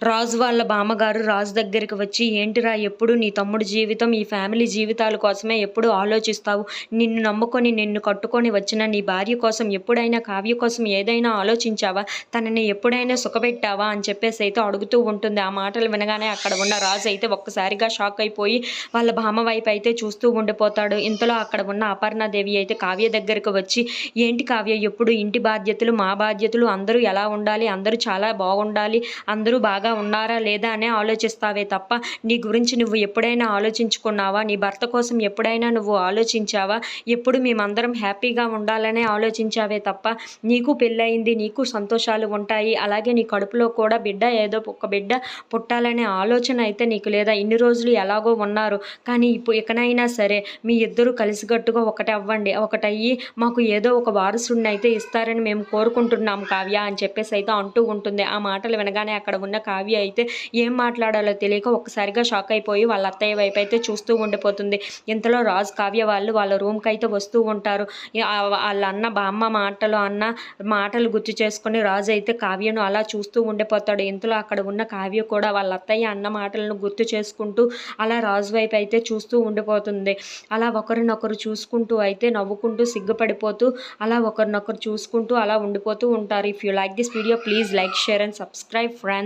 రాజు వాళ్ళ బామ్మగారు రాజు దగ్గరికి వచ్చి ఏంటిరా ఎప్పుడు నీ తమ్ముడు జీవితం ఈ ఫ్యామిలీ జీవితాల కోసమే ఎప్పుడు ఆలోచిస్తావు? నిన్ను నమ్ముకొని నిన్ను కట్టుకొని వచ్చిన నీ భార్య కోసం ఎప్పుడైనా కావ్య కోసం ఏదైనా ఆలోచించావా? తనని ఎప్పుడైనా సుఖపెట్టావా? అని చెప్పేసి అయితే అడుగుతూ ఉంటుంది. ఆ మాటలు వినగానే అక్కడ ఉన్న రాజు అయితే ఒక్కసారిగా షాక్ అయిపోయి వాళ్ళ బామ్మ వైపు అయితే చూస్తూ ఉండిపోతాడు. ఇంతలో అక్కడ ఉన్న అపర్ణాదేవి అయితే కావ్య దగ్గరకు వచ్చి ఏంటి కావ్య ఎప్పుడు ఇంటి బాధ్యతలు మా బాధ్యతలు అందరూ ఎలా ఉండాలి? అందరూ చాలా బాగుండాలి అందరూ బాగా ఉన్నారా లేదా అనే ఆలోచిస్తావే తప్ప నీ గురించి నువ్వు ఎప్పుడైనా ఆలోచించుకున్నావా? నీ భర్త కోసం ఎప్పుడైనా నువ్వు ఆలోచించావా? ఎప్పుడు మేమందరం హ్యాపీగా ఉండాలనే ఆలోచించావే తప్ప నీకు పెళ్ళయింది నీకు సంతోషాలు ఉంటాయి అలాగే నీ కడుపులో కూడా బిడ్డ ఏదో ఒక బిడ్డ పుట్టాలనే ఆలోచన అయితే నీకు లేదా? ఇన్ని రోజులు ఎలాగో ఉన్నారు. కానీ ఇప్పుడు ఇకనైనా సరే మీ ఇద్దరు కలిసికట్టుగా ఒకటి అవ్వండి. ఒకటయ్యి మాకు ఏదో ఒక వారసుడిని అయితే ఇస్తారని మేము కోరుకుంటున్నాం కావ్య అని చెప్పేసి అయితే అంటూ ఉంటుంది. ఆ మాటలు వినగానే అక్కడ ఉన్న కావ్య అయితే ఏం మాట్లాడాలో తెలియక ఒక్కసారిగా షాక్ అయిపోయి వాళ్ళ అత్తయ్య వైపు అయితే చూస్తూ ఉండిపోతుంది. ఇంతలో రాజు కావ్య వాళ్ళు వాళ్ళ రూమ్కి అయితే వస్తూ ఉంటారు. వాళ్ళ అన్న బామ్మ మాటలు అన్న మాటలు గుర్తు చేసుకుని రాజు అయితే కావ్యను అలా చూస్తూ ఉండిపోతాడు. ఇంతలో అక్కడ ఉన్న కావ్య కూడా వాళ్ళ అత్తయ్య అన్న మాటలను గుర్తు చేసుకుంటూ అలా రాజు వైపు అయితే చూస్తూ ఉండిపోతుంది. అలా ఒకరినొకరు చూసుకుంటూ అయితే నవ్వుకుంటూ సిగ్గుపడిపోతూ అలా ఒకరినొకరు చూసుకుంటూ అలా ఉండిపోతూ ఉంటారు. If you like this video please like share and subscribe friends